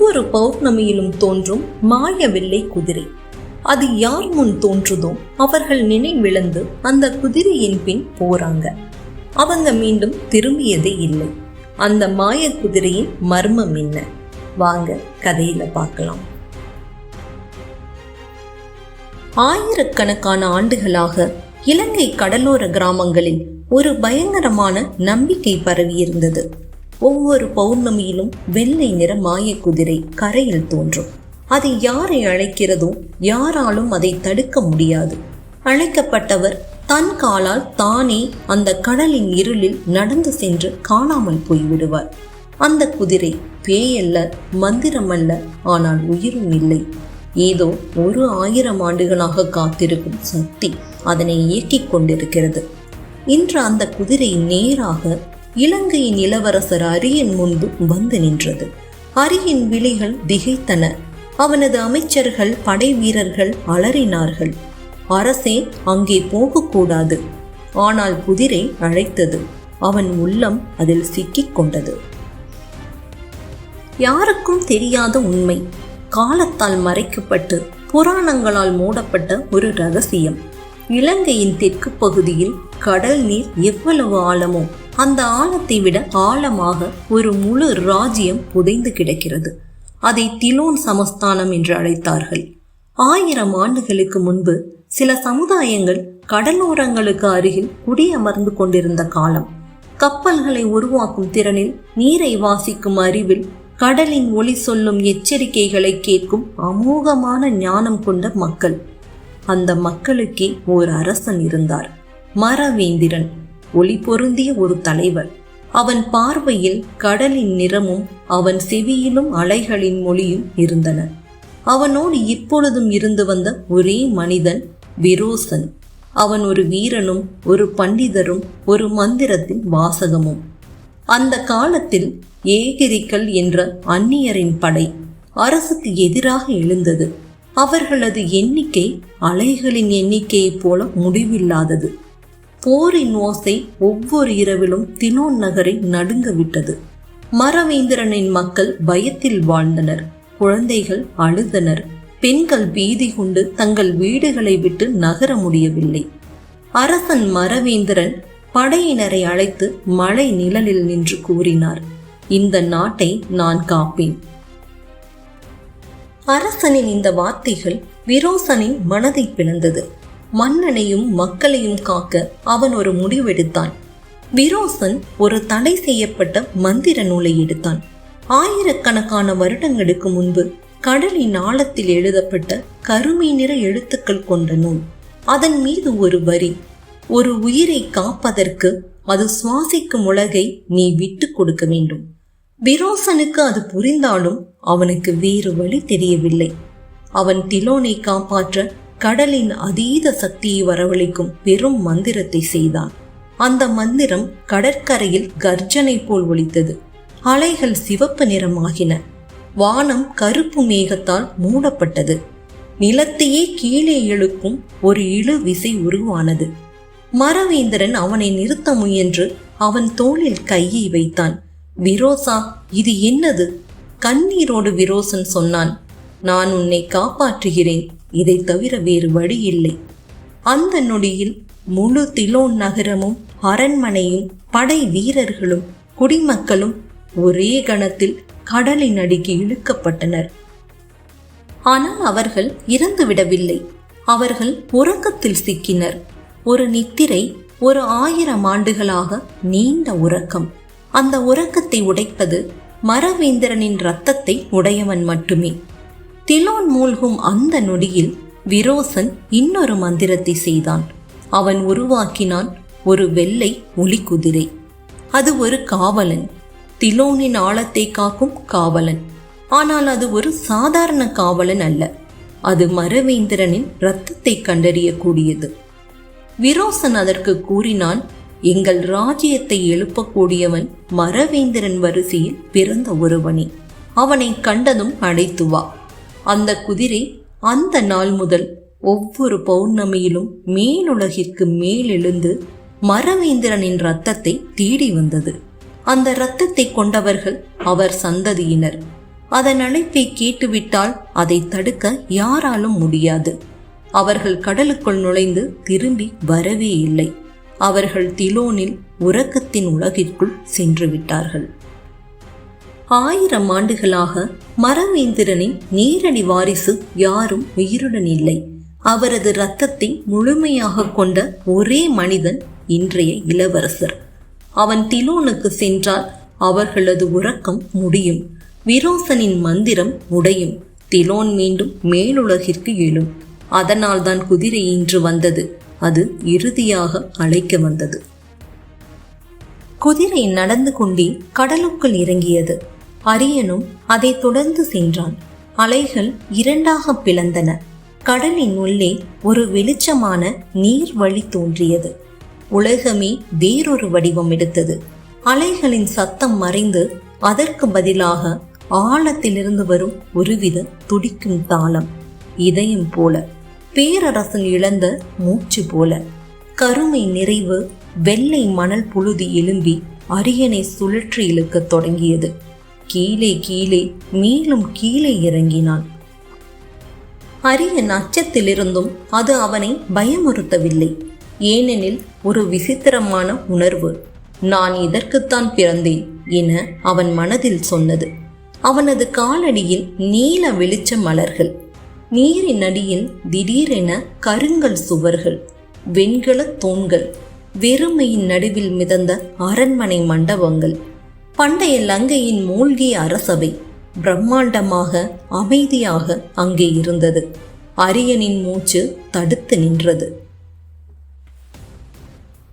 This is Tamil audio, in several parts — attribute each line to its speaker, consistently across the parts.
Speaker 1: ஒவ்வொரு பௌர்ணமியிலும் தோன்றும் மாய வெள்ளை குதிரை. அது யார் முன் தோன்றுதோ அவர்கள் நினைவிழந்து அந்த குதிரையின் பின் போறாங்க. அவங்க மீண்டும் திரும்பியதே இல்லை. அந்த மாய குதிரையின் மர்மம் என்ன? வாங்க கதையில பார்க்கலாம். ஆயிரக்கணக்கான ஆண்டுகளாக இலங்கை கடலோர கிராமங்களில் ஒரு பயங்கரமான நம்பிக்கை பரவியிருந்தது. ஒவ்வொரு பௌர்ணமியிலும் வெள்ளை நிற மாய குதிரை கரையில் தோன்றும். அது யாரை அழைக்கிறதோ யாராலும் அதை தடுக்க முடியாது. அழைக்கப்பட்டவர் தன் காலால் தானே அந்த கடலின் இருளில் நடந்து சென்று காணாமல் போய்விடுவார். அந்த குதிரை பேயல்ல மந்திரமல்ல ஆனால் உயிரும் இல்லை. ஏதோ ஒரு ஆயிரம் ஆண்டுகளாக காத்திருக்கும் சக்தி அதனை இயக்கிக் கொண்டிருக்கிறது. இன்று அந்த குதிரை நேராக இலங்கையின் இளவரசர் அரியன் முன்பு வந்து நின்றது. அரியின் விழிகள் திகைத்தன. அவனது அமைச்சர்கள் படை வீரர்கள் அலறினார்கள். அரசே அங்கே போகக்கூடாது ஆனால் குதிரை அழைத்தது. அவன் உள்ளம் அதில் சிக்கிக் கொண்டது. யாருக்கும் தெரியாத உண்மை. காலத்தால் மறைக்கப்பட்டு புராணங்களால் மூடப்பட்ட ஒரு ரகசியம். இலங்கையின் தெற்கு பகுதியில் கடல் நீர் எவ்வளவு ஆழமோ அந்த ஆழத்தை விட ஆழமாக ஒரு முழு ராஜ்யம் புதைந்து கிடக்கிறது. அதை திலோன் சமஸ்தானம் என்று அழைத்தார்கள். ஆயிரம் ஆண்டுகளுக்கு முன்பு சில சமுதாயங்கள் கடலோரங்களுக்கு அருகில் குடியமர்ந்து கொண்டிருந்த காலம். கப்பல்களை உருவாக்கும் திறனில் நீரை வாசிக்கும் அறிவில் கடலின் ஒளி சொல்லும் எச்சரிக்கைகளை கேட்கும் அமோகமான ஞானம் கொண்ட மக்கள். அந்த மக்களுக்கே ஓர் அரசன் இருந்தார். மரவேந்திரன். ஒளி பொருந்திய ஒரு தலைவர். அவன் பார்வையில் கடலின் நிறமும் அவன் செவியிலும் அலைகளின் மொழியும் இருந்தன. அவனோடு இப்பொழுதும் இருந்து வந்த ஒரே மனிதன் விரோசன். அவன் ஒரு வீரனும் ஒரு பண்டிதரும் ஒரு மந்திரத்தின் வாசகமும். அந்த காலத்தில் ஏகிரிக்கல் என்ற அந்நியரின் படை அரசுக்கு எதிராக எழுந்தது. அவர்களது எண்ணிக்கை அலைகளின் எண்ணிக்கையைப் போல முடிவில்லாதது. போரின் ஓசை ஒவ்வொரு இரவிலும் தினோன் நகரை நடுங்க விட்டது மரவேந்திரனின் மக்கள் பயத்தில் வாழ்ந்தனர். குழந்தைகள் அழுதனர். பெண்கள் பீதி கொண்டு தங்கள் வீடுகளை விட்டு நகர முடியவில்லை. அரசன் மரவேந்திரன் படையினரை அழைத்து மழை நிழலில் நின்று கூறினார். இந்த நாட்டை நான் காப்பேன். அரசனின் இந்த வார்த்தைகள் விரோசனின் மனதை பிளந்தது. மன்னனையும் மக்களையும் காக்க அவன் ஒரு முடிவெடுத்தான். விரோசன் ஒரு தடை செய்யப்பட்ட மந்திர நூலை எடுத்தான். ஆயிரக்கணக்கான வருடங்களுக்கு முன்பு கடலின் ஆழத்தில் எழுதப்பட்ட கருமை நிற எழுத்துக்கள் கொண்ட நூல். அதன் மீது ஒரு வரி ஒரு உயிரை காப்பதற்கு அது சுவாசிக்கும் உலகை நீ விட்டு கொடுக்க வேண்டும். விரோசனுக்கு அது புரிந்தாலும் அவனுக்கு வேறு வழி தெரியவில்லை. அவன் திலோனை காப்பாற்ற கடலின் அதீத சக்தியை வரவழைக்கும் பெரும் மந்திரத்தை செய்தான். அந்த மந்திரம் கடற்கரையில் கர்ஜனை போல் ஒலித்தது. அலைகள் சிவப்பு நிறமாகின. வானம் கருப்பு மேகத்தால் மூடப்பட்டது. நிலத்தையே கீழே இழுக்கும் ஒரு இழு விசை உருவானது. மரவேந்திரன் அவனை நிறுத்த முயன்று அவன் தோளில் கையை வைத்தான். விரோசா இது என்னது? கண்ணீரோடு விரோசன் சொன்னான். நான் உன்னை காப்பாற்றுகிறேன். இதை தவிர வேறு வழி இல்லை. அந்த நொடியில் முழு திலோன் நகரமும் அரண்மனையும் படை வீரர்களும் குடிமக்களும் ஒரே கணத்தில் கடலின் அடிக்கு இழுக்கப்பட்டனர். ஆனால் அவர்கள் இறந்துவிடவில்லை அவர்கள் உறக்கத்தில் சிக்கினர். ஒரு நித்திரை ஒரு ஆயிரம் ஆண்டுகளாக நீண்ட உறக்கம். அந்த உறக்கத்தை உடைப்பது மரவேந்திரனின் ரத்தத்தை உடையவன் மட்டுமே. திலோன் மூழ்கும் அந்த நொடியில் விரோசன் இன்னொரு மந்திரத்தை செய்தான். அவன் உருவாக்கினான் ஒரு வெள்ளை ஒளிக்குதிரை அது ஒரு காவலன். திலோனின் ஆழத்தை காக்கும் காவலன். ஆனால் அது ஒரு சாதாரண காவலன் அல்ல. அது மரவேந்திரனின் இரத்தத்தை கண்டறியக்கூடியது. விரோசன் அதற்கு கூறினான் எங்கள் ராஜ்யத்தை எழுப்பக்கூடியவன் மரவேந்திரன் வரிசையில் பிறந்த ஒருவனே. அவனை கண்டதும் அழைத்து வா. அந்த குதிரை அந்த நாள் முதல் ஒவ்வொரு பௌர்ணமியிலும் மேலுலகிற்கு மேலெழுந்து மரவேந்திரனின் ரத்தத்தை தேடி வந்தது. அந்த இரத்தத்தை கொண்டவர்கள் அவர் சந்ததியினர். அதன் அழைப்பை கேட்டுவிட்டால் அதை தடுக்க யாராலும் முடியாது. அவர்கள் கடலுக்குள் நுழைந்து திரும்பி வரவே இல்லை. அவர்கள் திலோனில் உறக்கத்தின் உலகிற்குள் சென்று விட்டார்கள். ஆயிரம் ஆண்டுகளாக மரவேந்திரனின் நேரடி வாரிசு யாரும் உயிருடன் இல்லை. அவரது இரத்தத்தை முழுமையாக கொண்ட ஒரே மனிதன் இன்றைய இளவரசர். அவன் திலோனுக்கு சென்றால் அவர்களது உறக்கம் முடியும். விரோசனின் மந்திரம் உடையும். திலோன் மீண்டும் மேலுலகிற்கு எழும். அதனால்தான் குதிரை இன்று வந்தது. அது இறுதியாக அழைக்க வந்தது. குதிரை நடந்து கொண்டே கடலுக்குள் இறங்கியது. அரியனும் அதை தொடர்ந்து சென்றான். அலைகள் இரண்டாக பிளந்தன. கடலின் உள்ளே ஒரு வெளிச்சமான நீர் வழி தோன்றியது. உலகமே வேறொரு வடிவம் எடுத்தது. அலைகளின் சத்தம் மறைந்து அதற்கு பதிலாக ஆழத்திலிருந்து வரும் ஒருவித துடிக்கும் தாளம் இதயம் போல பேரரசன் இழந்த மூச்சு போல. கருமை நிறைவு வெள்ளை மணல் புழுதி எழும்பி அரியணை சுழற்றி இழுக்கத் தொடங்கியது. கீழே கீழே மேலும் கீழே இறங்கினான். அரியன் அச்சத்திலிருந்தும் அது அவனை பயமுறுத்தவில்லை. ஏனெனில் ஒரு விசித்திரமான உணர்வு. நான் இதற்குத்தான் பிறந்தேன் என அவன் மனதில் சொன்னது. அவனது காலடியில் நீல வெளிச்ச மலர்கள். நீரின் அடியில் திடீரென கருங்கல் சுவர்கள் வெண்கல தூண்கள் வெறுமையின் நடுவில் மிதந்த அரண்மனை மண்டபங்கள். பண்டைய லங்கையின் மூழ்கிய அரசவை பிரம்மாண்டமாக அமைதியாக அங்கே இருந்தது. அரியனின் மூச்சு தடுத்து நின்றது.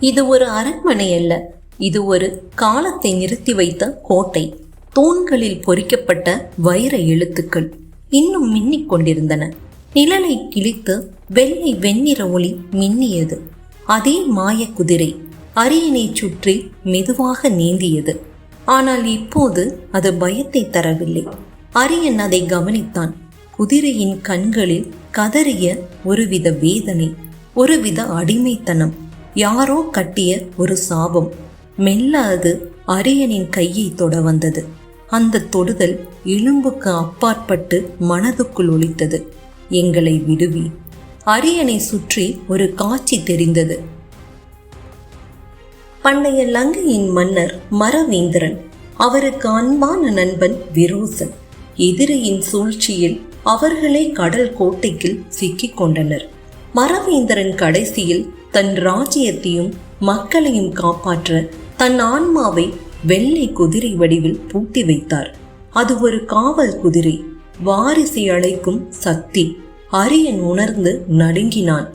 Speaker 1: இது ஒரு அரண்மனை அல்ல. இது ஒரு காலத்தை நிறுத்தி வைத்த கோட்டை. தூண்களில் பொறிக்கப்பட்ட வைர எழுத்துக்கள் இன்னும் மின்னிக் கொண்டிருந்தன. நிழலை கிழித்து வெள்ளை வெண்ணிற ஒளி மின்னியது. அதே மாய குதிரை அரியணை சுற்றி மெதுவாக நீந்தியது. ஆனால் இப்போது அது பயத்தை தரவில்லை. அரியன் அதை கவனித்தான். குதிரையின் கண்களில் கதறிய ஒருவித வேதனை ஒருவித அடிமைத்தனம் யாரோ கட்டிய ஒரு சாபம். மெல்ல அது அரியனின் கையை தொட வந்தது. அந்த தொடுதல் எலும்புக்கு அப்பாற்பட்டு மனதுக்குள் ஒலித்தது. எங்களை விடுவி. அரியணை சுற்றி ஒரு காட்சி தெரிந்தது. பண்டைய லங்கையின் மன்னர் மரவேந்திரன் அவருக்கு அன்பான நண்பன் விரோசன். எதிரியின் சூழ்ச்சியில் அவர்களே கடல் கோட்டைக்குள் சிக்கிக் கொண்டனர். மரவேந்திரன் கடைசியில் தன் ராஜ்யத்தையும் மக்களையும் காப்பாற்ற தன் ஆன்மாவை வெள்ளை குதிரை வடிவில் பூட்டி வைத்தார். அது ஒரு காவல் குதிரை வாரிசை அழைக்கும் சக்தி அரியன் உணர்ந்து நடுங்கினான்.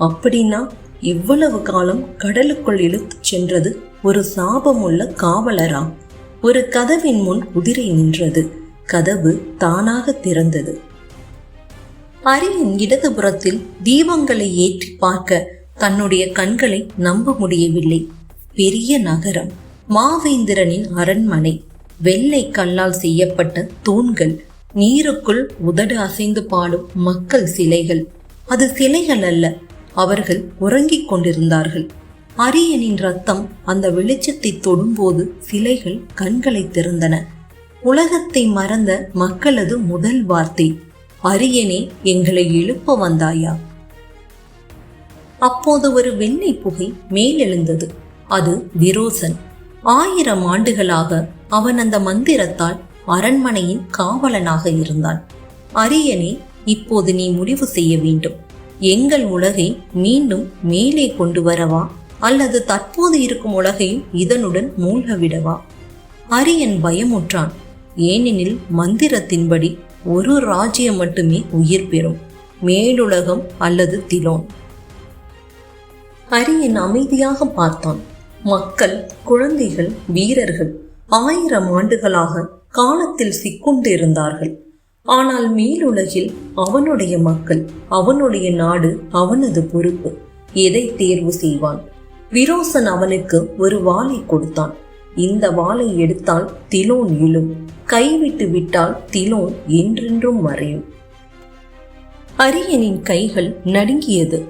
Speaker 1: அப்படின்னா இவ்வளவு காலம் கடலுக்குள் இழுத்துச் சென்றது ஒரு சாபமுள்ள காவலரா? ஒரு கதவின் முன் குதிரை நின்றது. கதவு தானாக திறந்தது. அரியன் இடதுபுறத்தில் தீபங்களை ஏற்றி பார்க்க தன்னுடைய கண்களை நம்ப முடியவில்லை. பெரிய நகரம். மாவேந்திரனின் அரண்மனை. வெள்ளை கல்லால் செய்யப்பட்ட தூண்கள். நீருக்குள் உதடு அசைந்து பாடும் மக்கள் சிலைகள். அது சிலைகள் அல்ல அவர்கள் உறங்கிக் கொண்டிருந்தார்கள். அரியனின் ரத்தம் அந்த வெளிச்சத்தை தொடும்போது சிலைகள் கண்களை திறந்தன. உலகத்தை மறந்த மக்களது முதல் வார்த்தை அரியனே எங்களை எழுப்ப வந்தாயா? அப்போது ஒரு வெண்ணெய் புகை மேலெழுந்தது. அது விரோசன். ஆயிரம் ஆண்டுகளாக அவன் அந்த மந்திரத்தால் அரண்மனையின் காவலனாக இருந்தான். அரியனே இப்போது நீ முடிவு செய்ய வேண்டும். எங்கள் உலகை மீண்டும் மேலே கொண்டு வரவா? அல்லது தற்போது இருக்கும் உலகையும் இதனுடன் மூழ்கவிடவா அரியன் பயமுற்றான். ஏனெனில் மந்திரத்தின்படி ஒரு ராஜ்யம் மட்டுமே உயிர் பெறும். மேலுலகம் அல்லது திலோன். அரியன் அமைதியாக பார்த்தான். மக்கள் குழந்தைகள் வீரர்கள் ஆயிரம் ஆண்டுகளாக காலத்தில் சிக்குண்டிருந்தார்கள். ஆனால் மேலுலகில் அவனுடைய மக்கள் அவனுடைய நாடு அவனது பொறுப்பு. எதை தேர்வு செய்வான்? விரோசன் அவனுக்கு ஒரு வாளை கொடுத்தான். இந்த வாளை எடுத்தால் திலோன் இழும் கைவிட்டு விட்டால் திலோன் என்றென்றும் மறையும். அரியனின் கைகள் நடுங்கியது.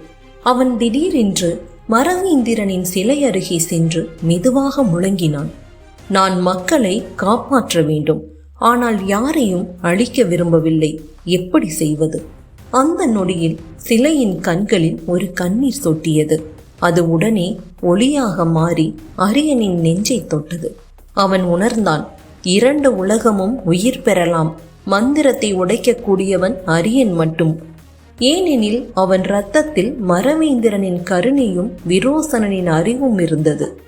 Speaker 1: அவன் திடீரென்று மரவீந்திரனின் சிலை அருகே சென்று மெதுவாக முழங்கினான். நான் மக்களை காப்பாற்ற வேண்டும். ஆனால் யாரையும் அழிக்க விரும்பவில்லை. எப்படி செய்வது? அந்த நொடியில் சிலையின் கண்களில் ஒரு கண்ணீர் சொட்டியது. அது உடனே ஒளியாக மாறி அரியனின் நெஞ்சை தொட்டது. அவன் உணர்ந்தான் இரண்டு உலகமும் உயிர் பெறலாம். மந்திரத்தை உடைக்கக்கூடியவன் அரியன் மட்டும். ஏனெனில் அவன் ரத்தத்தில் மரவேந்திரனின் கருணையும் விரோசனனின் அறிவும் இருந்தது.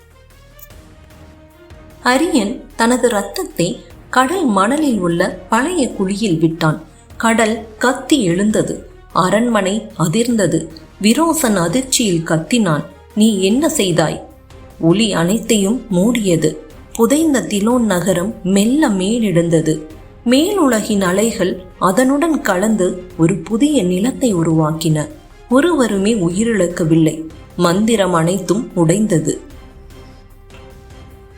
Speaker 1: அரியன் தனது ரத்தத்தை கடல் மணலில் உள்ள பழைய குழியில் விட்டான். கடல் கத்தி எழுந்தது. அரண்மனை அதிர்ந்தது. விரோசன் அதிர்ச்சியில் கத்தினான். நீ என்ன செய்தாய்? ஒளி அனைத்தையும் மூடியது. புதைந்த திலோன் நகரம் மெல்ல மேலெழுந்தது. மேலுலகின் அலைகள் அதனுடன் கலந்து ஒரு புதிய நிலத்தை உருவாக்கின. ஒருவருமே உயிரிழக்கவில்லை. மந்திரம் அனைத்தும் உடைந்தது.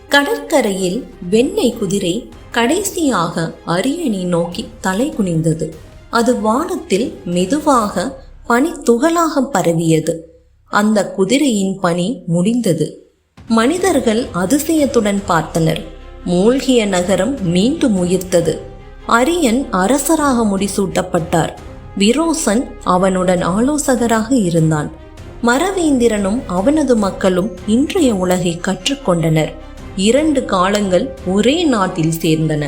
Speaker 1: கடற்கரையில் வெண்ணெய் குதிரை கடைசியாக அரியணை நோக்கி தலை குனிந்தது. அது வானத்தில் மெதுவாக பனி துகளாக பரவியது. அந்த குதிரையின் பணி முடிந்தது. மனிதர்கள் அதிசயத்துடன் பார்த்தனர். மூழ்கிய நகரம் மீண்டும் உயிர்த்தது. அரியன் அரசராக முடிசூட்டப்பட்டார். விரோசன் அவனுடன் ஆலோசகராக இருந்தான். மரவேந்திரனும் அவனது மக்களும் இன்றைய உலகை கற்றுக்கொண்டனர். இரண்டு காலங்கள் ஒரே நாட்டில் சேர்ந்தன.